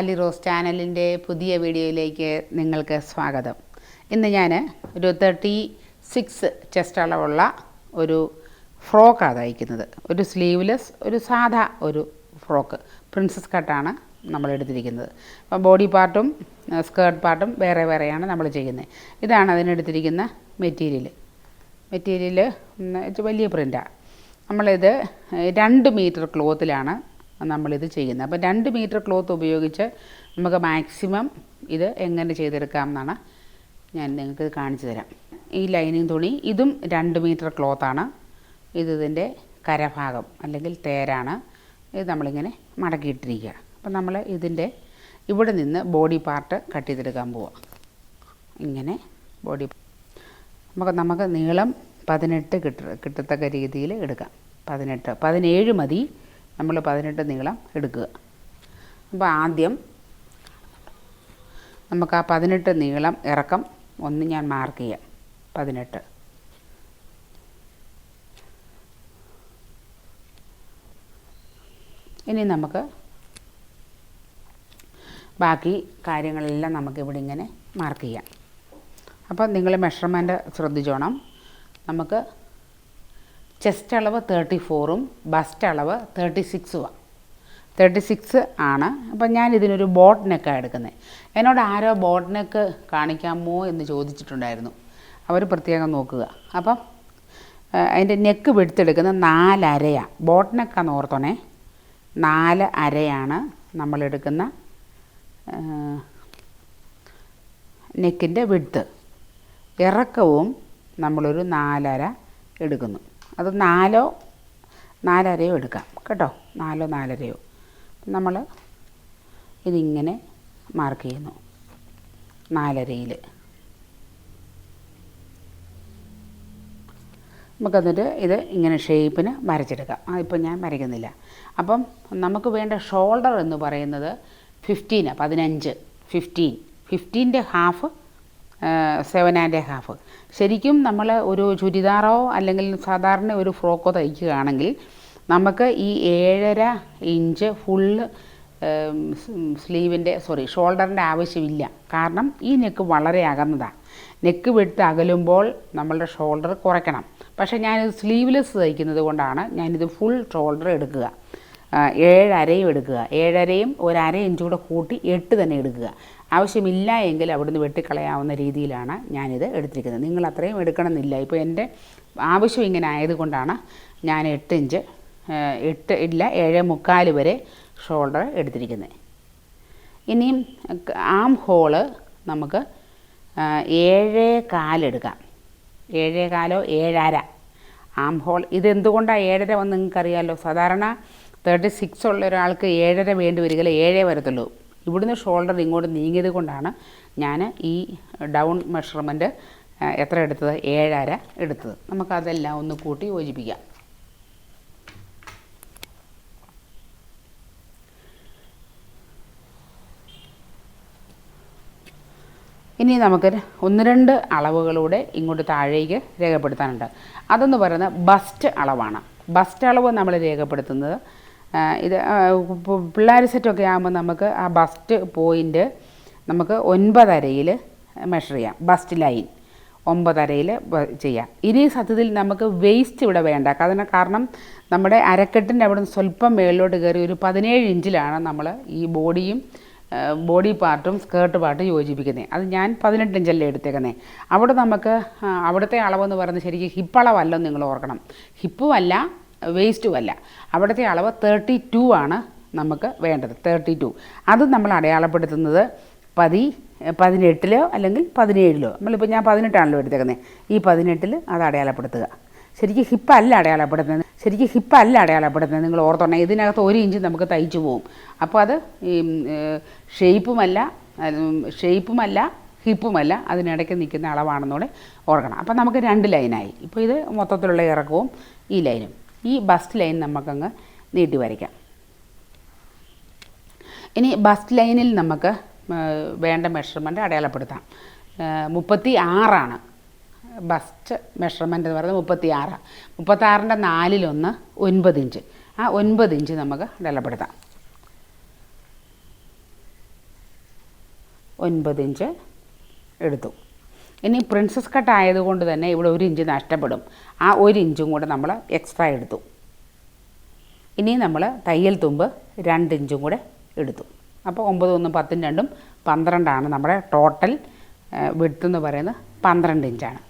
Sally rose ചാനലിന്റെ പുതിയ വീഡിയോയിലേക്ക് നിങ്ങൾക്ക് സ്വാഗതം. ഇന്ന് ഞാൻ ഒരു തേർട്ടി സിക്സ് ചെസ്റ്റ് അളവുള്ള ഒരു ഫ്രോക്കാണ് തയ്ക്കുന്നത്. ഒരു സ്ലീവ്ലെസ് ഒരു സാധാ ഒരു ഫ്രോക്ക്. പ്രിൻസസ് കട്ടാണ് നമ്മൾ എടുത്തിരിക്കുന്നത്. അപ്പോൾ ബോഡി പാർട്ടും സ്കേർട്ട് പാർട്ടും വേറെ വേറെയാണ് നമ്മൾ ചെയ്യുന്നത്. ഇതാണ് അതിനെടുത്തിരിക്കുന്ന മെറ്റീരിയൽ. മെറ്റീരിയൽ വലിയ പ്രിന്റാണ് നമ്മളിത് രണ്ട് മീറ്റർ ക്ലോത്തിലാണ് നമ്മളിത് ചെയ്യുന്നത്. അപ്പോൾ രണ്ട് മീറ്റർ ക്ലോത്ത് ഉപയോഗിച്ച് നമുക്ക് മാക്സിമം ഇത് എങ്ങനെ ചെയ്തെടുക്കാം എന്നാണ് ഞാൻ നിങ്ങൾക്ക് കാണിച്ചു തരാം. ഈ ലൈനിങ് തുണി ഇതും രണ്ട് മീറ്റർ ക്ലോത്താണ്. ഇത് ഇതിന്റെ കരഭാഗം അല്ലെങ്കിൽ തേരാണ്. ഇത് നമ്മളിങ്ങനെ മടക്കിയിട്ടിരിക്കുക. അപ്പം നമ്മൾ ഇതിന്റെ ഇവിടെ നിന്ന് ബോഡി പാർട്ട് കട്ട് ചെയ്തെടുക്കാൻ പോവാം. ഇങ്ങനെ ബോഡി നമുക്ക് നമുക്ക് നീളം പതിനെട്ട് കിട്ട കിട്ടത്തക്ക രീതിയിൽ എടുക്കാം. പതിനെട്ട് പതിനേഴ് മതി. നമ്മൾ പതിനെട്ട് നീളം എടുക്കുക. അപ്പോൾ ആദ്യം നമുക്ക് ആ പതിനെട്ട് നീളം ഇറക്കം ഒന്ന് ഞാൻ മാർക്ക് ചെയ്യാം. പതിനെട്ട്. ഇനി നമുക്ക് ബാക്കി കാര്യങ്ങളെല്ലാം നമുക്കിവിടെ ഇങ്ങനെ മാർക്ക് ചെയ്യാം. അപ്പോൾ നിങ്ങൾ മെഷർമെന്റ് ശ്രദ്ധിച്ചോണം. നമുക്ക് ചെസ്റ്റ് അളവ് തേർട്ടി ഫോറും ബസ്റ്റ് അളവ് തേർട്ടി സിക്സുമാണ് തേർട്ടി സിക്സ് ആണ്. അപ്പം ഞാൻ ഇതിനൊരു ബോട്ട് നെക്കാണ് എടുക്കുന്നത് എന്നോട് ആരോ ബോട്ട് നെക്ക് കാണിക്കാമോ എന്ന് ചോദിച്ചിട്ടുണ്ടായിരുന്നു. അവർ പ്രത്യേകം നോക്കുക. അപ്പം അതിന്റെ നെക്ക് വെടുത്തെടുക്കുന്നത് നാലരയാണ് ബോട്ട് നെക്കാന്ന് ഓർത്തോണേ. നാല് അരയാണ് നമ്മളെടുക്കുന്ന നെക്കിന്റെ വിടുത്ത് ഇറക്കവും നമ്മളൊരു നാലര എടുക്കുന്നു. അത് നാലോ നാലരയോ എടുക്കാം. കേട്ടോ? നാലോ നാലരയോ. നമ്മൾ ഇതിങ്ങനെ മാർക്ക് ചെയ്യുന്നു. നാലരയിൽ നമുക്കന്നിട്ട് ഇത് ഇങ്ങനെ ഷേപ്പിന് വരച്ചെടുക്കാം. അതിപ്പോൾ ഞാൻ വരയ്ക്കുന്നില്ല. അപ്പം നമുക്ക് വേണ്ട ഷോൾഡർ എന്ന് പറയുന്നത് ഫിഫ്റ്റീനാണ് പതിനഞ്ച്. Fifteen ഫിഫ്റ്റീന്റെ half seven and a half. ശരിക്കും നമ്മൾ ഒരു ചുരിദാറോ അല്ലെങ്കിൽ സാധാരണ ഒരു ഫ്രോക്കോ തയ്ക്കുകയാണെങ്കിൽ നമുക്ക് ഈ ഏഴര ഇഞ്ച് ഫുള്ള് സ്ലീവിന്റെ സോറി ഷോൾഡറിന്റെ ആവശ്യമില്ല. കാരണം ഈ നെക്ക് വളരെ അകന്നതാണ്. നെക്ക് വെട്ട് അകലുമ്പോൾ നമ്മളുടെ ഷോൾഡർ കുറയ്ക്കണം. പക്ഷേ ഞാനിത് സ്ലീവ്ലെസ് തയ്ക്കുന്നത് കൊണ്ടാണ് ഞാനിത് ഫുൾ ഷോൾഡർ എടുക്കുക. ഏഴരയും എടുക്കുക. ഏഴരയും ഒരര ഇഞ്ച് കൂടെ കൂട്ടി എട്ട് തന്നെ എടുക്കുക. ആവശ്യമില്ല എങ്കിൽ അവിടുന്ന് വെട്ടിക്കളയാവുന്ന രീതിയിലാണ് ഞാനിത് എടുത്തിരിക്കുന്നത്. നിങ്ങൾ അത്രയും എടുക്കണമെന്നില്ല. ഇപ്പോൾ എന്റെ ആവശ്യം ഇങ്ങനെ ആയതുകൊണ്ടാണ് ഞാൻ എട്ട് ഇഞ്ച് എട്ട് ഇല്ല ഏഴ് മുക്കാൽ വരെ ഷോൾഡർ എടുത്തിരിക്കുന്നത്. ഇനിയും ആം ഹോൾ നമുക്ക് ഏഴേ കാലെടുക്കാം ഏഴേ കാലോ ഏഴര ആം ഹോൾ. ഇതെന്തുകൊണ്ടാണ് ഏഴര വന്ന് നിങ്ങൾക്കറിയാമല്ലോ സാധാരണ തേർട്ടി സിക്സ് ഉള്ള ഒരാൾക്ക് ഏഴര വേണ്ടി വരികയില്ല? ഏഴേ വരത്തുള്ളൂ. ഇവിടുന്ന് ഷോൾഡർ ഇങ്ങോട്ട് നീങ്ങിയത് കൊണ്ടാണ് ഞാൻ ഈ ഡൗൺ മെഷർമെന്റ് എത്ര എടുത്തത്? ഏഴര എടുത്തത്. നമുക്കതെല്ലാം ഒന്ന് കൂട്ടി യോജിപ്പിക്കാം. ഇനി നമുക്ക് ഒന്ന് രണ്ട് അളവുകളൂടെ ഇങ്ങോട്ട് താഴേക്ക് രേഖപ്പെടുത്താനുണ്ട്. അതെന്ന് പറയുന്നത് ബസ്റ്റ് അളവാണ്. ബസ്റ്റ് അളവ് നമ്മൾ രേഖപ്പെടുത്തുന്നത് ഇത് പിള്ളേർ സെറ്റൊക്കെ ആകുമ്പോൾ നമുക്ക് ആ ബസ്റ്റ് പോയിന്റ് നമുക്ക് ഒൻപതരയിൽ മെഷർ ചെയ്യാം. ബസ്റ്റ് ലൈൻ ഒമ്പതരയിൽ ചെയ്യാം. ഇനി സത്യത്തിൽ നമുക്ക് വേസ്റ്റ് ഇവിടെ വേണ്ട. കാരണം കാരണം നമ്മുടെ അരക്കെട്ടിന്റെ അവിടെ നിന്ന് സ്വല്പം മേളിലോട്ട് കയറി ഒരു പതിനേഴ് ഇഞ്ചിലാണ് നമ്മൾ ഈ ബോഡിയും ബോഡി പാർട്ടും സ്കേർട്ട് പാർട്ടും യോജിപ്പിക്കുന്നത് അത് ഞാൻ പതിനെട്ട് ഇഞ്ചല്ലേ എടുത്തേക്കുന്നത് അവിടെ നമുക്ക് അവിടുത്തെ അളവെന്ന് പറയുന്നത് ശരിക്കും ഹിപ്പ് അളവല്ലെന്ന് നിങ്ങൾ ഓർക്കണം. ഹിപ്പും അല്ല വേസ്റ്റും അല്ല അവിടുത്തെ അളവ് തേർട്ടി ടു ആണ് നമുക്ക് വേണ്ടത് തേർട്ടി ടു അത് നമ്മൾ അടയാളപ്പെടുത്തുന്നത് പതി പതിനെട്ടിലോ അല്ലെങ്കിൽ പതിനേഴിലോ. നമ്മളിപ്പോൾ ഞാൻ പതിനെട്ടാണല്ലോ എടുത്തേക്കുന്നത് ഈ പതിനെട്ടിൽ അത് അടയാളപ്പെടുത്തുക. ശരിക്കും ഹിപ്പ് അല്ല അടയാളപ്പെടുത്തുന്നത്. ശരിക്കും ഹിപ്പ് അല്ല അടയാളപ്പെടുത്തുന്നത്. നിങ്ങൾ ഓർത്തോണേ ഇതിനകത്ത് ഒരു ഇഞ്ച് നമുക്ക് തയ്ച്ചു പോവും. അപ്പോൾ അത് ഈ ഷേപ്പുമല്ല ഷേപ്പുമല്ല ഹിപ്പുമല്ല അതിനിടയ്ക്ക് നിൽക്കുന്ന അളവാണെന്നൂടെ ഓർക്കണം. അപ്പോൾ നമുക്ക് രണ്ട് ലൈനായി. ഇപ്പോൾ ഇത് മൊത്തത്തിലുള്ള ഇറക്കവും ഈ ലൈനും. ഈ ബസ്റ്റ് ലൈൻ നമുക്കങ്ങ് നീട്ടി വരയ്ക്കാം. ഇനി ബസ്റ്റ് ലൈനിൽ നമുക്ക് വേണ്ട മെഷർമെന്റ് അടയാളപ്പെടുത്താം. മുപ്പത്തി ആറാണ് ബസ്റ്റ് മെഷർമെന്റ് എന്ന് പറയുന്നത് മുപ്പത്തി ആറാണ് മുപ്പത്താറിന്റെ നാലിലൊന്ന് ഒൻപത് ഇഞ്ച്. ആ ഒൻപത് ഇഞ്ച് നമുക്ക് അടയാളപ്പെടുത്താം. ഒൻപത് ഇഞ്ച് എടുത്തു. ഇനി പ്രിൻസസ് കട്ട് ആയതുകൊണ്ട് തന്നെ ഇവിടെ ഒരു ഇഞ്ച് നഷ്ടപ്പെടും. ആ ഒരു ഇഞ്ചും കൂടെ നമ്മൾ എക്സ്ട്രാ എടുത്തു. ഇനി നമ്മൾ തയ്യൽ തുമ്പ് രണ്ട് ഇഞ്ചും കൂടെ എടുത്തു. അപ്പോൾ ഒമ്പത് ഒന്നും പത്തും രണ്ടും പന്ത്രണ്ടാണ് നമ്മുടെ ടോട്ടൽ വിഡ്ത്ത് എന്ന് പറയുന്നത് പന്ത്രണ്ട് ഇഞ്ചാണ്.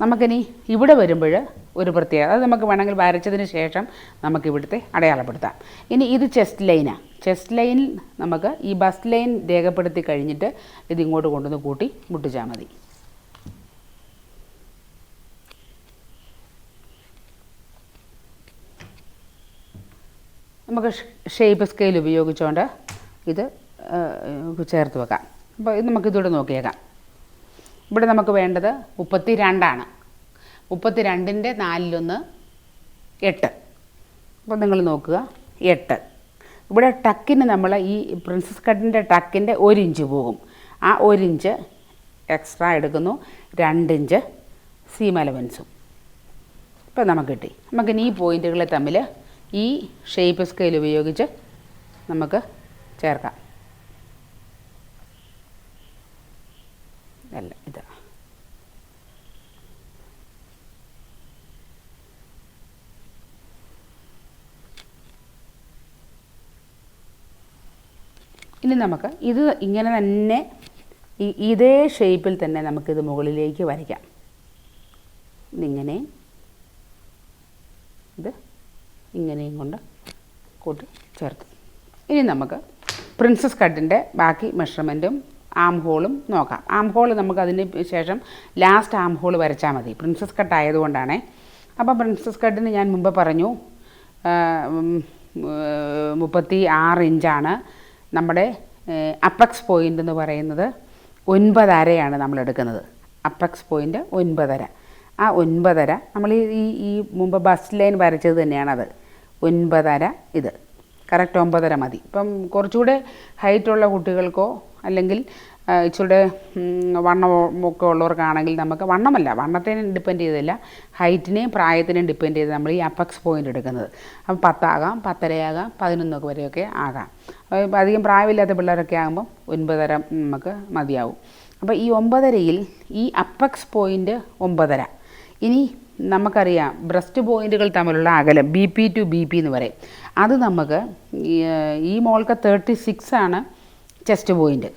നമുക്കിനി ഇവിടെ വരുമ്പോൾ ഒരു പ്രത്യേകത അത് നമുക്ക് വേണമെങ്കിൽ വരച്ചതിന് ശേഷം നമുക്ക് ഇവിടുത്തെ അടയാളപ്പെടുത്താം. ഇനി ഇത് ചെസ്റ്റ് ലൈനാണ് ചെസ്റ്റ് ലൈനിൽ നമുക്ക് ഈ ബസ് ലൈൻ രേഖപ്പെടുത്തി കഴിഞ്ഞിട്ട് ഇതിങ്ങോട്ട് കൊണ്ടുവന്ന് കൂട്ടി മുട്ടിച്ചാൽ മതി. നമുക്ക് ഷേപ്പ് സ്കെയിൽ ഉപയോഗിച്ചുകൊണ്ട് ഇത് ചേർത്ത് വെക്കാം. അപ്പോൾ ഇത് നമുക്ക് ഇതിവിടെ നോക്കിയേക്കാം. ഇവിടെ നമുക്ക് വേണ്ടത് മുപ്പത്തി രണ്ടാണ് മുപ്പത്തി രണ്ടിന്റെ നാലിലൊന്ന് എട്ട്. അപ്പോൾ നിങ്ങൾ നോക്കുക എട്ട്. ഇവിടെ ടക്കിന് നമ്മൾ ഈ പ്രിൻസസ് കട്ടിന്റെ ടക്കിന്റെ ഒരു ഇഞ്ച് പോകും. ആ ഒരു ഇഞ്ച് എക്സ്ട്രാ എടുക്കുന്നു. രണ്ടിഞ്ച് സീം അലവൻസും ഇപ്പോൾ നമുക്ക് കിട്ടി. നമുക്കിനി ഈ പോയിന്റുകളെ തമ്മിൽ ഈ ഷേപ്പ് സ്കെയിൽ ഉപയോഗിച്ച് നമുക്ക് ചേർക്കാം. അല്ല ഇത്. ഇനി നമുക്ക് ഇത് ഇങ്ങനെ തന്നെ ഇതേ ഷേപ്പിൽ തന്നെ നമുക്കിത് മുകളിലേക്ക് വരയ്ക്കാം. ഇതിങ്ങനെ ഇത് ഇങ്ങനെയും കൊണ്ട് കൂട്ടി ചേർത്ത്. ഇനി നമുക്ക് പ്രിൻസസ് കട്ടിന്റെ ബാക്കി മെഷർമെന്റും ആം ഹോളും നോക്കാം. ആം ഹോൾ നമുക്ക് അതിന് ശേഷം ലാസ്റ്റ് ആം ഹോൾ വരച്ചാൽ മതി. പ്രിൻസസ് കട്ട് ആയതുകൊണ്ടാണേ. അപ്പം പ്രിൻസസ് കട്ടിന് ഞാൻ മുമ്പ് പറഞ്ഞു മുപ്പത്തി ആറ് ഇഞ്ചാണ് നമ്മുടെ അപ്പക്സ് പോയിന്റ് എന്ന് പറയുന്നത് ഒൻപതരയാണ് നമ്മൾ എടുക്കുന്നത്. അപ്പക്സ് പോയിന്റ് ഒൻപതര. ആ ഒൻപതര നമ്മൾ ഈ ഈ- മുമ്പ് ബസ് ലൈൻ വരച്ചത് തന്നെയാണത്. ഒൻപതര ഇത്. കറക്റ്റ് ഒമ്പതര മതി. ഇപ്പം കുറച്ചുകൂടെ ഹൈറ്റുള്ള കുട്ടികൾക്കോ അല്ലെങ്കിൽ ഉം, വണ്ണമൊക്കെ ഉള്ളവർക്കാണെങ്കിൽ നമുക്ക് വണ്ണമല്ല. വണ്ണത്തിനെ ഡിപ്പെൻഡ് ചെയ്തില്ല ഹൈറ്റിനെയും പ്രായത്തിനെയും ഡിപ്പെൻഡ് ചെയ്ത് നമ്മൾ ഈ അപ്പക്സ് പോയിന്റ് എടുക്കുന്നത്. അപ്പം പത്താകാം പത്തരയാകാം പതിനൊന്നൊക്കെ വരെയൊക്കെ ആകാം. അപ്പോൾ അധികം പ്രായമില്ലാത്ത പിള്ളേരൊക്കെ ആകുമ്പം ഒൻപതര നമുക്ക് മതിയാവും. അപ്പോൾ ഈ ഒമ്പതരയിൽ ഈ അപ്പക്സ് പോയിന്റ് ഒമ്പതര ഇനി നമുക്കറിയാം ബ്രസ്റ്റ് പോയിന്റുകൾ തമ്മിലുള്ള അകലം B P to B P എന്ന് പറയും. അത് നമുക്ക് ഈ, മോൾക്ക് തേർട്ടി സിക്സ് ആണ് ചെസ്റ്റ് പോയിന്റ്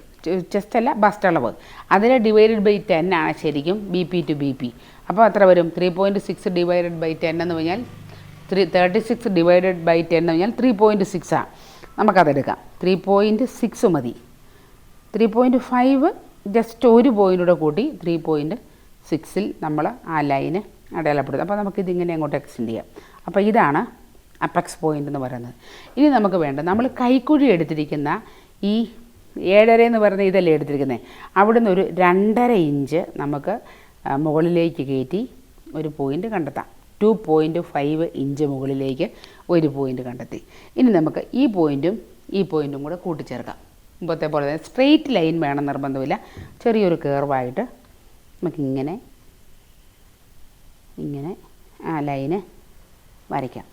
ചെസ്റ്റ് അല്ല ബസ്റ്റ് അളവ്. അതിനെ ഡിവൈഡഡ് ബൈ ടെൻ ആണ് ശരിക്കും B P to B P അപ്പോൾ അത്ര വരും? Three point six divided by ten എന്ന് പറഞ്ഞാൽ three thirty six divided by ten എന്ന് പറഞ്ഞാൽ ത്രീ പോയിന്റ് സിക്സ് ആണ് നമുക്കതെടുക്കാം ത്രീ പോയിന്റ് സിക്സ് മതി. ത്രീ പോയിന്റ് ഫൈവ് ജസ്റ്റ് ഒരു പോയിന്റ് കൂട്ടി ത്രീ പോയിന്റ് സിക്സിൽ നമ്മൾ ആ ലൈന് അടയാളപ്പെടുത്തും. അപ്പോൾ നമുക്കിതിങ്ങനെ അങ്ങോട്ട് എക്സ്റ്റെൻഡ് ചെയ്യാം. അപ്പോൾ ഇതാണ് അപ്പക്സ് പോയിന്റ് എന്ന് പറയുന്നത്. ഇനി നമുക്ക് വേണ്ട നമ്മൾ കൈക്കുഴി എടുത്തിരിക്കുന്ന ഈ ഏഴര എന്ന് പറയുന്ന ഇതല്ലേ എടുത്തിരിക്കുന്നത് അവിടുന്ന് ഒരു രണ്ടര ഇഞ്ച് നമുക്ക് മുകളിലേക്ക് കയറ്റി ഒരു പോയിന്റ് കണ്ടെത്താം. ടു പോയിന്റ് ഫൈവ് ഇഞ്ച് മുകളിലേക്ക് ഒരു പോയിന്റ് കണ്ടെത്തി. ഇനി നമുക്ക് ഈ പോയിന്റും ഈ പോയിന്റും കൂടെ കൂട്ടിച്ചേർക്കാം. മുമ്പത്തെ പോലെ തന്നെ സ്ട്രെയിറ്റ് ലൈൻ വേണം നിർബന്ധമില്ല. ചെറിയൊരു കേർവായിട്ട് നമുക്കിങ്ങനെ ഇങ്ങനെ ആ ലൈന് വരയ്ക്കാം.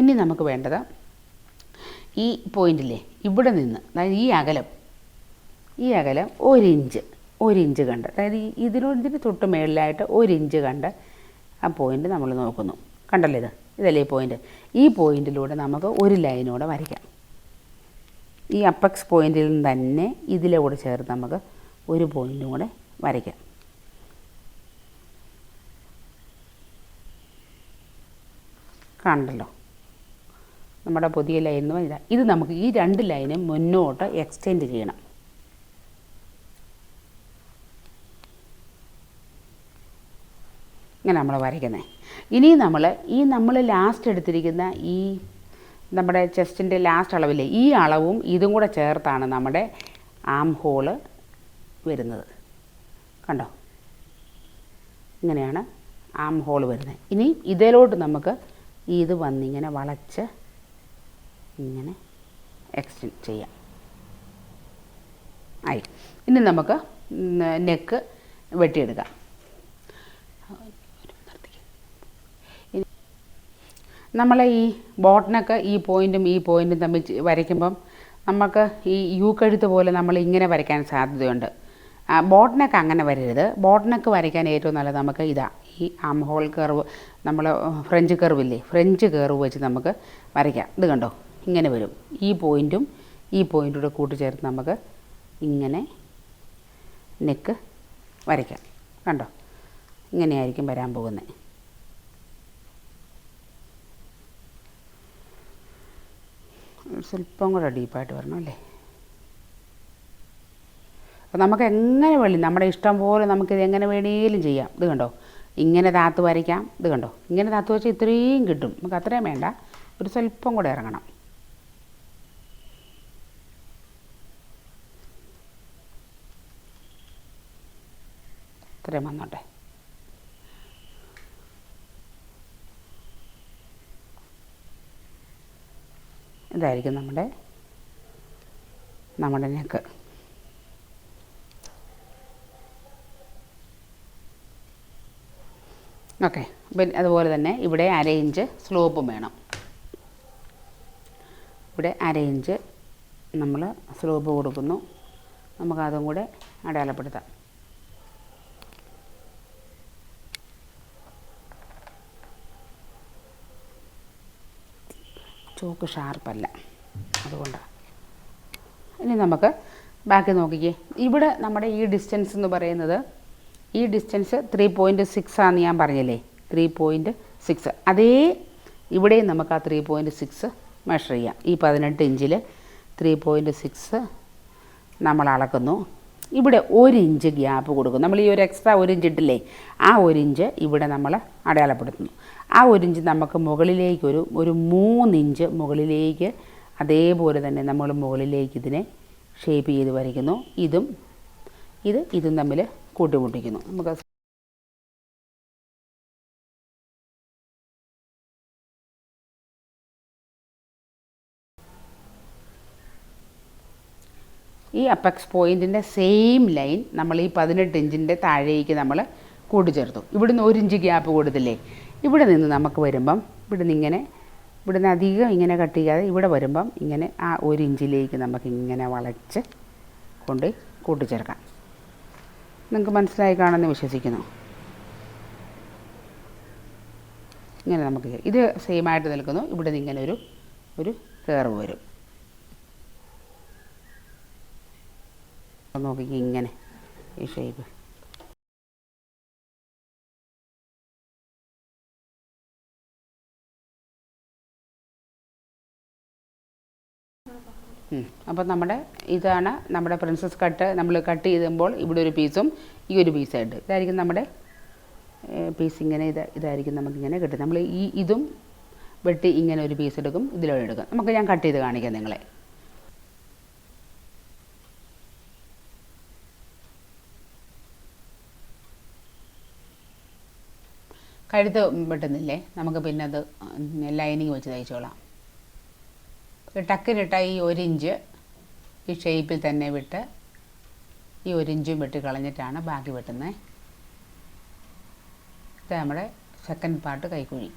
ഇനി നമുക്ക് വേണ്ടത് ഈ പോയിന്റില്ലേ ഇവിടെ നിന്ന് അതായത് ഈ അകലം ഈ അകലം ഒരു ഇഞ്ച് ഒരു ഇഞ്ച് കണ്ട് അതായത് ഇതിനോട് ഇതിന് തൊട്ട് മേളിലായിട്ട് ഒരു ഇഞ്ച് കണ്ട് ആ പോയിന്റ് നമ്മൾ നോക്കുന്നു. കണ്ടല്ലോ ഇത്? ഇതല്ലേ ഈ പോയിന്റ് ഈ പോയിന്റിലൂടെ നമുക്ക് ഒരു ലൈനോടെ വരയ്ക്കാം. ഈ അപ്പക്സ് പോയിന്റിൽ നിന്ന് തന്നെ ഇതിലെ കൂടെ ചേർത്ത് നമുക്ക് ഒരു പോയിന്റും കൂടെ വരയ്ക്കാം. കണ്ടല്ലോ? നമ്മുടെ പുതിയ ലൈൻ എന്ന് പറഞ്ഞാൽ ഇത് നമുക്ക് ഈ രണ്ട് ലൈനും മുന്നോട്ട് എക്സ്റ്റെൻഡ് ചെയ്യണം. ഇങ്ങനെ നമ്മൾ വരയ്ക്കുന്നത് ഇനി നമ്മൾ ഈ നമ്മൾ ലാസ്റ്റ് എടുത്തിരിക്കുന്ന ഈ നമ്മുടെ ചെസ്റ്റിന്റെ ലാസ്റ്റ് അളവിൽ ഈ അളവും ഇതും കൂടെ ചേർത്താണ് നമ്മുടെ ആം ഹോൾ വരുന്നത്. കണ്ടോ? ഇങ്ങനെയാണ് ആം ഹോൾ വരുന്നത്. ഇനി ഇതിലോട്ട് നമുക്ക് ഇത് വന്നിങ്ങനെ വളച്ച് ഇങ്ങനെ എക്സ്റ്റെൻഡ് ചെയ്യാം. ആയി. ഇനി നമുക്ക് നെക്ക് വെട്ടിയെടുക്കാം. നമ്മൾ ഈ ബോട്ടിനൊക്കെ ഈ പോയിന്റും ഈ പോയിന്റും തമ്മിൽ വരയ്ക്കുമ്പം നമുക്ക് ഈ യു കഴുത്ത് പോലെ നമ്മൾ ഇങ്ങനെ വരയ്ക്കാൻ സാധ്യതയുണ്ട്. ബോട്ടിനൊക്കെ അങ്ങനെ വരരുത്. ബോട്ടിനൊക്കെ വരയ്ക്കാൻ ഏറ്റവും നല്ലത് നമുക്ക് ഇതാ ഈ ആം ഹോൾ കർവ് നമ്മൾ ഫ്രഞ്ച് കർവില്ലേ ഫ്രഞ്ച് കർവ് വെച്ച് നമുക്ക് വരയ്ക്കാം. ഇത് കണ്ടോ? ഇങ്ങനെ വരും. ഈ പോയിന്റും ഈ പോയിന്റും കൂടെ കൂട്ടിച്ചേർത്ത് നമുക്ക് ഇങ്ങനെ നെക്ക് വരയ്ക്കാം. കണ്ടോ? ഇങ്ങനെയായിരിക്കും വരാൻ പോകുന്നത്. സ്വല്പം കൂടെ ഡീപ്പായിട്ട് വരണം അല്ലേ? അപ്പം നമുക്ക് എങ്ങനെ വേണ്ടി നമ്മുടെ ഇഷ്ടം പോലെ നമുക്കിത് എങ്ങനെ വേണേലും ചെയ്യാം. ഇത് കണ്ടോ? ഇങ്ങനെ താത്ത് വരയ്ക്കാം. ഇത് കണ്ടോ? ഇങ്ങനെ താത്ത് വെച്ചാൽ ഇത്രയും കിട്ടും. നമുക്ക് അത്രയും വേണ്ട. ഒരു സ്വല്പം കൂടെ ഇറങ്ങണം. ഇത്രയും വന്നോട്ടെ. ഇതായിരിക്കും നമ്മുടെ നമ്മുടെ നെക്ക് ഓക്കെ പിന്നെ അതുപോലെ തന്നെ ഇവിടെ അര ഇഞ്ച് സ്ലോപ്പും വേണം. ഇവിടെ അര ഇഞ്ച് നമ്മൾ സ്ലോപ്പ് കൊടുക്കുന്നു. നമുക്കതും കൂടെ അടയാളപ്പെടുത്താം. ചോക്ക് ഷാർപ്പല്ല. അതുകൊണ്ടാണ് ഇനി നമുക്ക് ബാക്കി നോക്കിക്കേ. ഇവിടെ നമ്മുടെ ഈ ഡിസ്റ്റൻസ് എന്ന് പറയുന്നത് ഈ ഡിസ്റ്റൻസ് ത്രീ പോയിന്റ് സിക്സ് ആണെന്ന് ഞാൻ പറഞ്ഞില്ലേ? ത്രീ പോയിന്റ് സിക്സ് അതേ ഇവിടെയും നമുക്ക് ആ ത്രീ പോയിന്റ് സിക്സ് മെഷർ ചെയ്യാം. ഈ പതിനെട്ട് ഇഞ്ചിൽ ത്രീ പോയിന്റ് സിക്സ് നമ്മൾ അളക്കുന്നു. ഇവിടെ ഒരു ഇഞ്ച് ഗ്യാപ്പ് കൊടുക്കും നമ്മൾ ഈ ഒരു എക്സ്ട്രാ ഒരു ഇഞ്ച് ഇട്ടില്ലേ? ആ ഒരു ഇഞ്ച് ഇവിടെ നമ്മൾ അടയാളപ്പെടുത്തുന്നു. ആ ഒരു ഇഞ്ച് നമുക്ക് മുകളിലേക്ക് ഒരു ഒരു മൂന്നിഞ്ച് മുകളിലേക്ക് അതേപോലെ തന്നെ നമ്മൾ മുകളിലേക്ക് ഇതിനെ ഷേപ്പ് ചെയ്ത് വരയ്ക്കുന്നു. ഇതും ഇത് ഇതും തമ്മിൽ കൂട്ടിമുട്ടിക്കുന്നു. നമുക്ക് ഈ അപ്പക്സ് പോയിന്റിന്റെ സെയിം ലൈൻ നമ്മൾ ഈ പതിനെട്ട് ഇഞ്ചിന്റെ താഴേക്ക് നമ്മൾ കൂട്ടിച്ചേർത്തു. ഇവിടുന്ന് ഒരു ഇഞ്ച് ഗ്യാപ്പ് കൊടുത്തില്ലേ? ഇവിടെ നിന്ന് നമുക്ക് വരുമ്പം ഇവിടുന്ന് ഇങ്ങനെ ഇവിടുന്ന് അധികം ഇങ്ങനെ കട്ട് ചെയ്യാതെ ഇവിടെ വരുമ്പം ഇങ്ങനെ ആ ഒരു ഇഞ്ചിലേക്ക് നമുക്ക് ഇങ്ങനെ വളച്ച് കൊണ്ട് കൂട്ടിച്ചേർക്കാം. നിങ്ങൾക്ക് മനസ്സിലായി കാണുമെന്ന് വിശ്വസിക്കുന്നു. ഇങ്ങനെ നമുക്ക് ഇത് സെയിം ആയിട്ട് നിൽക്കുന്നു. ഇവിടെ നിന്ന് ഇങ്ങനെ ഒരു ഒരു കയർവ് വരും. നോക്കിക്കേ ഇങ്ങനെ ഈ ഷേപ്പ് അപ്പം നമ്മുടെ ഇതാണ് നമ്മുടെ പ്രിൻസസ് കട്ട് നമ്മൾ കട്ട് ചെയ്യുമ്പോൾ ഇവിടെ ഒരു പീസും ഈ ഒരു പീസായിട്ട് ഇതായിരിക്കും നമ്മുടെ പീസ് ഇങ്ങനെ ഇത് ഇതായിരിക്കും നമുക്കിങ്ങനെ കിട്ടും നമ്മൾ ഈ ഇതും വെട്ടി ഇങ്ങനെ ഒരു പീസ് എടുക്കും ഇതിലൂടെ എടുക്കും. നമുക്ക് ഞാൻ കട്ട് ചെയ്ത് കാണിക്കാം നിങ്ങളെ. കഴുത്ത് വെട്ടുന്നില്ലേ? നമുക്ക് പിന്നെ അത് ലൈനിങ് വെച്ച് തയ്ച്ചോളാം. ടക്കിനിട്ട ഈ ഒരിഞ്ച് ഈ ഷേപ്പിൽ തന്നെ വിട്ട് ഈ ഒരിഞ്ചും വെട്ടി കളഞ്ഞിട്ടാണ് ബാക്കി വെട്ടുന്നത് ഇത് നമ്മുടെ സെക്കൻഡ് പാർട്ട് കൈക്കുഴി.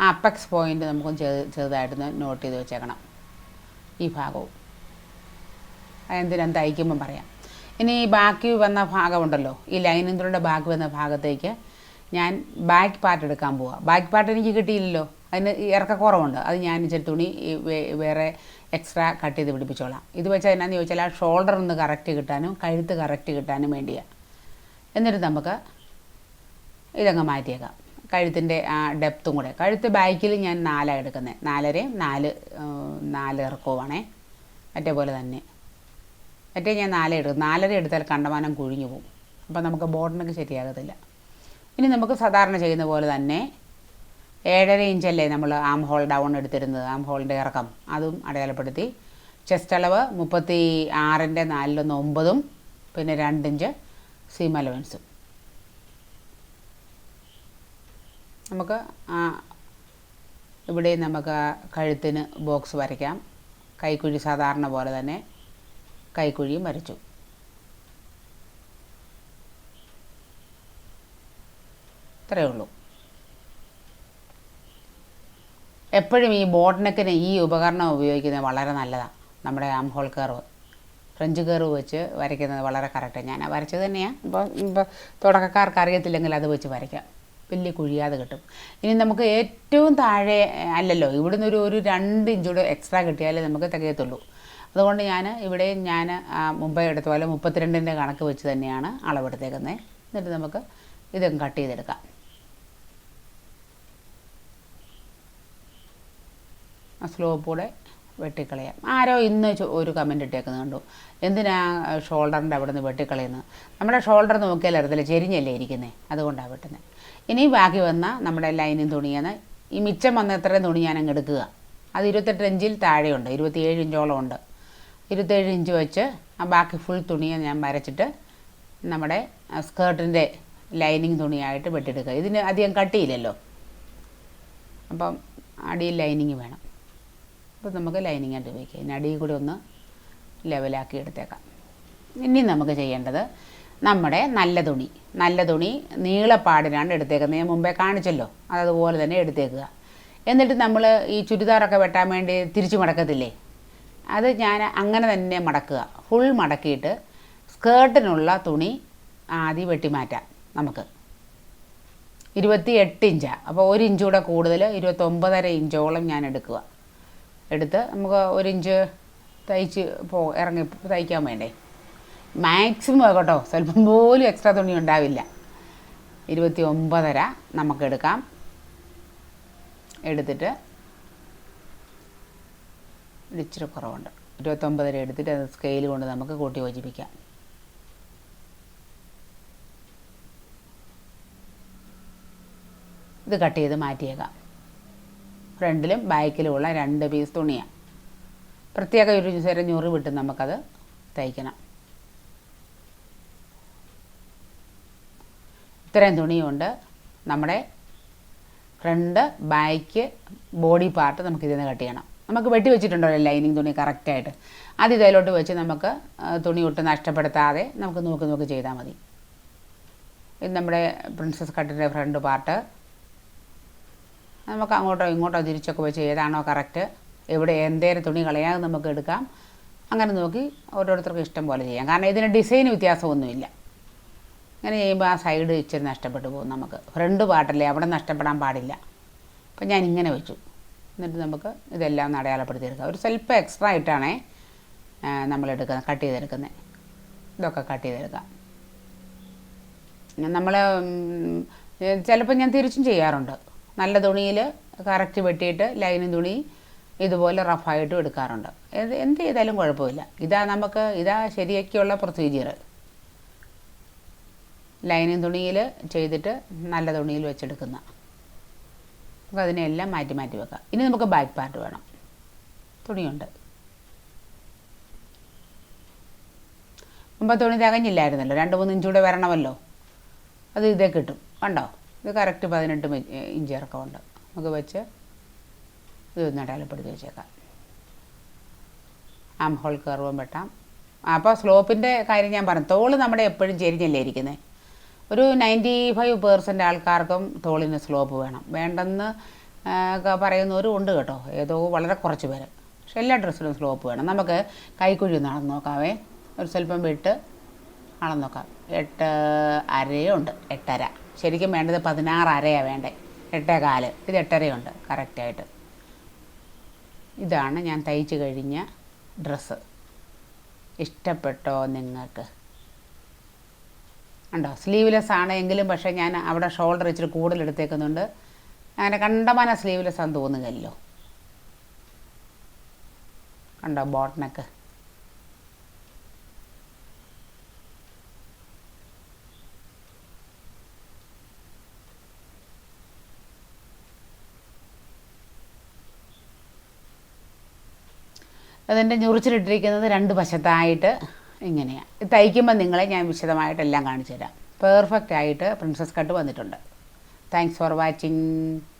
ആ അപ്പക്സ് പോയിന്റ് നമുക്കൊന്ന് ചെറു ചെറുതായിട്ടൊന്ന് നോട്ട് ചെയ്ത് വെച്ചേക്കണം ഈ ഭാഗവും. അതെന്തിനും തയ്ക്കുമ്പം പറയാം. ഇനി ബാക്കി വന്ന ഭാഗമുണ്ടല്ലോ. ഈ ലൈനിന്റെ ബാക്കി വന്ന ഭാഗത്തേക്ക് ഞാൻ ബാക്ക് പാർട്ട് എടുക്കാൻ പോവാം. ബാക്ക് പാർട്ട് എനിക്ക് കിട്ടിയില്ലല്ലോ. അതിന് ഇറക്കക്കുറവുണ്ട്. അത് ഞാൻ ഇച്ചിരി തുണി വേറെ എക്സ്ട്രാ കട്ട് ചെയ്ത് പിടിപ്പിച്ചോളാം. ഇത് വെച്ചാൽ എന്നാന്ന് ചോദിച്ചാൽ ആ ഷോൾഡർ ഒന്ന് കറക്റ്റ് കിട്ടാനും കഴുത്ത് കറക്റ്റ് കിട്ടാനും വേണ്ടിയാണ് എന്നിട്ട് നമുക്ക് ഇതങ്ങ് മാറ്റിയേക്കാം. കഴുത്തിന്റെ ആ ഡെപ്തും കൂടെ. കഴുത്ത് ബാക്കിൽ ഞാൻ നാലാണ് എടുക്കുന്നത് നാലരയും നാല് നാല് ഇറക്കുവാണേ മറ്റേ പോലെ തന്നെ. മറ്റേ ഞാൻ നാല എടുക്കും. നാലര എടുത്താൽ കണ്ടമാനം കുഴിഞ്ഞു പോകും. അപ്പോൾ നമുക്ക് ബോർഡിനൊക്കെ ശരിയാകത്തില്ല. ഇനി നമുക്ക് സാധാരണ ചെയ്യുന്ന പോലെ തന്നെ ഏഴര ഇഞ്ചല്ലേ നമ്മൾ ആം ഹോൾ ഡൗൺ എടുത്തിരുന്നത്. ആം ഹോളിന്റെ ഇറക്കം. അതും അടയാളപ്പെടുത്തി. ചെസ്റ്റ് അളവ് മുപ്പത്തി ആറിന്റെ നാലിലൊന്ന് ഒമ്പതും പിന്നെ രണ്ടിഞ്ച് സീം അലവൻസും നമുക്ക് ഇവിടെ നമുക്ക് കഴുത്തിന് ബോക്സ് വരയ്ക്കാം. കൈക്കുഴി സാധാരണ പോലെ തന്നെ കൈക്കുഴിയും വരച്ചു. ഇത്രയേ ഉള്ളൂ. എപ്പോഴും ഈ ബോട്ടിനക്കിന് ഈ ഉപകരണം ഉപയോഗിക്കുന്നത് വളരെ നല്ലതാണ്. നമ്മുടെ arm hole curve French curve വെച്ച് വരയ്ക്കുന്നത് വളരെ കറക്റ്റ് ഞാൻ വരച്ചത് തന്നെയാണ് ഇപ്പോൾ ഇപ്പോൾ തുടക്കക്കാർക്ക് അറിയത്തില്ലെങ്കിൽ അത് വെച്ച് വരയ്ക്കാം. വലിയ കുഴിയാതെ കിട്ടും. ഇനി നമുക്ക് ഏറ്റവും താഴെ അല്ലല്ലോ ഇവിടുന്ന് ഒരു ഒരു രണ്ട് ഇഞ്ചൂടെ എക്സ്ട്രാ കിട്ടിയാലേ നമുക്ക് തികയത്തുള്ളൂ. അതുകൊണ്ട് ഞാൻ ഇവിടെ ഞാൻ മുമ്പേ എടുത്ത പോലെ മുപ്പത്തിരണ്ടിന്റെ കണക്ക് വെച്ച് തന്നെയാണ് അളവെടുത്തേക്കുന്നത് എന്നിട്ട് നമുക്ക് ഇതും കട്ട് ചെയ്തെടുക്കാം. ആ സ്ലോപ്പ് കൂടെ വെട്ടിക്കളയാം. ആരോ ഇന്ന് ഒരു കമന്റ് ഇട്ടേക്കുന്നത് കണ്ടു. എന്തിനാ ഷോൾഡറിന്റെ അവിടെ നിന്ന് വെട്ടിക്കളയുന്നത്? നമ്മുടെ ഷോൾഡർ നോക്കിയാൽ അറിയത്തില്ല ചെരിഞ്ഞല്ലേ ഇരിക്കുന്നത് അതുകൊണ്ടാണ് വെട്ടുന്നത് ഇനി ബാക്കി വന്ന നമ്മുടെ ലൈനിങ് തുണിയാണ്. ഈ മിച്ചം വന്ന എത്രയും തുണി ഞാൻ അങ്ങ് എടുക്കുക. അത് ഇരുപത്തെട്ട് ഇഞ്ചിൽ താഴെയുണ്ട് ഇരുപത്തിയേഴ് ഇഞ്ചോളം ഉണ്ട്. ഇരുപത്തേഴ് ഇഞ്ച് വെച്ച് ആ ബാക്കി ഫുൾ തുണിയെ ഞാൻ വരച്ചിട്ട് നമ്മുടെ സ്കേർട്ടിന്റെ ലൈനിങ് തുണിയായിട്ട് വെട്ടിയെടുക്കുക. ഇതിന് അധികം കട്ടിയില്ലല്ലോ. അപ്പം അടിയിൽ ലൈനിങ് വേണം. അപ്പോൾ നമുക്ക് ലൈനിങ് ആയിട്ട് ഉപയോഗിക്കാം ഇനി അടിയിൽ കൂടി ഒന്ന് ലെവലാക്കി എടുത്തേക്കാം. ഇനി നമുക്ക് ചെയ്യേണ്ടത് നമ്മുടെ നല്ല തുണി. നല്ല തുണി നീളപ്പാടിനാണ് എടുത്തേക്കുന്നത്. ഞാൻ മുമ്പേ കാണിച്ചല്ലോ. അതതുപോലെ തന്നെ എടുത്തേക്കുക. എന്നിട്ട് നമ്മൾ ഈ ചുരിദാറൊക്കെ വെട്ടാൻ വേണ്ടി തിരിച്ചു മടക്കത്തില്ലേ? അത് ഞാൻ അങ്ങനെ തന്നെ മടക്കുക. ഫുൾ മടക്കിയിട്ട് സ്കേർട്ടിനുള്ള തുണി ആദ്യം വെട്ടി മാറ്റാം നമുക്ക്. ഇരുപത്തി എട്ട് ഇഞ്ചാണ് അപ്പോൾ ഒരു ഇഞ്ച് കൂടെ കൂടുതൽ ഇരുപത്തൊമ്പതര ഇഞ്ചോളം ഞാൻ എടുക്കുക. എടുത്ത് നമുക്ക് ഒരു ഇഞ്ച് തയ്ച്ച് പോ ഇറങ്ങി തയ്ക്കാൻ വേണ്ടേ. മാക്സിമം കേട്ടോ സ്വല്പം പോലും എക്സ്ട്രാ തുണി ഉണ്ടാവില്ല. ഇരുപത്തി ഒമ്പതര നമുക്കെടുക്കാം എടുത്തിട്ട് ഇച്ചിരി കുറവുണ്ട്. ഇരുപത്തൊമ്പതര എടുത്തിട്ട് അത് സ്കെയിൽ കൊണ്ട് നമുക്ക് കൂട്ടി യോജിപ്പിക്കാം. ഇത് കട്ട് ചെയ്ത് മാറ്റിയേക്കാം. ഫ്രണ്ടിലും ബാക്കിലുമുള്ള രണ്ട് പീസ് തുണിയാണ് പ്രത്യേക ഒരു ചെറിയ ഞുറി വിട്ട് നമുക്കത് തയ്ക്കണം. ഇത്രയും തുണിയുണ്ട്. നമ്മുടെ ഫ്രണ്ട് ബാക്ക് ബോഡി പാർട്ട് നമുക്ക് ഇതിൽ നിന്ന് കട്ട് ചെയ്യണം. നമുക്ക് വെട്ടി വെച്ചിട്ടുണ്ടല്ലോ ലൈനിങ് തുണി കറക്റ്റായിട്ട് അത് ഇതിലോട്ട് വെച്ച് നമുക്ക് തുണി ഒട്ടും നഷ്ടപ്പെടുത്താതെ നമുക്ക് നോക്കി നോക്കി ചെയ്താൽ മതി. ഇത് നമ്മുടെ പ്രിൻസസ് കട്ടിന്റെ ഫ്രണ്ട് പാർട്ട് നമുക്ക് അങ്ങോട്ടോ ഇങ്ങോട്ടോ തിരിച്ചൊക്കെ വെച്ച് ഏതാണോ കറക്റ്റ്? എവിടെ എന്തേരം തുണി കളയാതെ നമുക്ക് എടുക്കാം. അങ്ങനെ നോക്കി ഓരോരുത്തർക്കും ഇഷ്ടം പോലെ ചെയ്യാം. കാരണം ഇതിന് ഡിസൈൻ വ്യത്യാസമൊന്നുമില്ല. അങ്ങനെ ചെയ്യുമ്പോൾ ആ സൈഡ് ഇച്ചിരി നഷ്ടപ്പെട്ടു പോകും നമുക്ക്. ഫ്രണ്ട് പാട്ടല്ലേ അവിടെ നഷ്ടപ്പെടാൻ പാടില്ല. അപ്പം ഞാൻ ഇങ്ങനെ വെച്ചു. എന്നിട്ട് നമുക്ക് ഇതെല്ലാം ഒന്ന് അടയാളപ്പെടുത്തിയെടുക്കാം. ഒരു സ്വല്പം എക്സ്ട്രാ ആയിട്ടാണേ നമ്മൾ എടുക്കുന്നത് കട്ട് ചെയ്തെടുക്കുന്നത് ഇതൊക്കെ കട്ട് ചെയ്തെടുക്കാം. നമ്മൾ ചിലപ്പോൾ ഞാൻ തിരിച്ചും ചെയ്യാറുണ്ട്. നല്ല തുണിയിൽ കറക്റ്റ് വെട്ടിയിട്ട് ലൈനിങ് തുണി ഇതുപോലെ റഫായിട്ടും എടുക്കാറുണ്ട്. എന്ത് ചെയ്താലും കുഴപ്പമില്ല. ഇതാ നമുക്ക് ഇതാ ശരിയൊക്കെയുള്ള പ്രൊസീജിയർ ലൈനിങ് തുണിയിൽ ചെയ്തിട്ട് നല്ല തുണിയിൽ വെച്ചെടുക്കുന്ന. നമുക്ക് അതിനെല്ലാം മാറ്റി മാറ്റി വെക്കാം. ഇനി നമുക്ക് ബാക്ക് പാർട്ട് വേണം. തുണിയുണ്ട്. മുമ്പ് തുണി തികഞ്ഞില്ലായിരുന്നല്ലോ. രണ്ട് മൂന്ന് ഇഞ്ചൂടെ വരണമല്ലോ. അത് ഇതേ കിട്ടും. കണ്ടോ? ഇത് കറക്റ്റ് പതിനെട്ട് ഇഞ്ച് ഇറക്കമുണ്ട്. നമുക്ക് വെച്ച് ഇത് അടയാളപ്പെടുത്തി വെച്ചേക്കാം. ആം ഹോൾ കർവും വെട്ടാം. അപ്പോൾ സ്ലോപ്പിന്റെ കാര്യം ഞാൻ പറഞ്ഞു. തോൾ നമ്മുടെ എപ്പോഴും ചെരിഞ്ഞല്ലേ ഇരിക്കുന്നത് ഒരു നയന്റി ഫൈവ് പേഴ്സന്റ് ആൾക്കാർക്കും തോളിന് സ്ലോപ്പ് വേണം. വേണ്ടെന്ന് പറയുന്നവരും ഉണ്ട് കേട്ടോ. ഏതോ വളരെ കുറച്ച് പേര്. പക്ഷെ എല്ലാ ഡ്രസ്സിലും സ്ലോപ്പ് വേണം. നമുക്ക് കൈക്കുഴി ഒന്ന് അളന്ന് നോക്കാവേ. ഒരു സ്വല്പം വിട്ട് അളന്ന് നോക്കാം. എട്ട് അരയുണ്ട്. എട്ടര. ശരിക്കും വേണ്ടത് പതിനാറ് അരയാണ് വേണ്ടേ. എട്ടേ കാൽ. ഇത് എട്ടരയുണ്ട് കറക്റ്റായിട്ട് ഇതാണ് ഞാൻ തയ്ച്ചു കഴിഞ്ഞ ഡ്രസ്സ്. ഇഷ്ടപ്പെട്ടോ നിങ്ങൾക്ക്? ഉണ്ടോ? സ്ലീവ്ലെസ് ആണെങ്കിലും പക്ഷേ ഞാൻ അവിടെ ഷോൾഡർ ഇച്ചിരി കൂടുതൽ എടുത്തേക്കുന്നുണ്ട്. അങ്ങനെ കണ്ടമാന സ്ലീവ്ലെസ് ആണെന്ന് തോന്നുകയല്ലോ. കണ്ടോ ബോട്ടനൊക്കെ അതിന്റെ ഞുറിച്ചിലിട്ടിരിക്കുന്നത് രണ്ട് വശത്തായിട്ട് ഇങ്ങനെയാണ് തയ്ക്കുമ്പോൾ നിങ്ങളെ ഞാൻ വിശദമായിട്ട് എല്ലാം കാണിച്ചു തരാം പെർഫെക്റ്റ് ആയിട്ട് പ്രിൻസസ് കട്ട് വന്നിട്ടുണ്ട്. Thanks for watching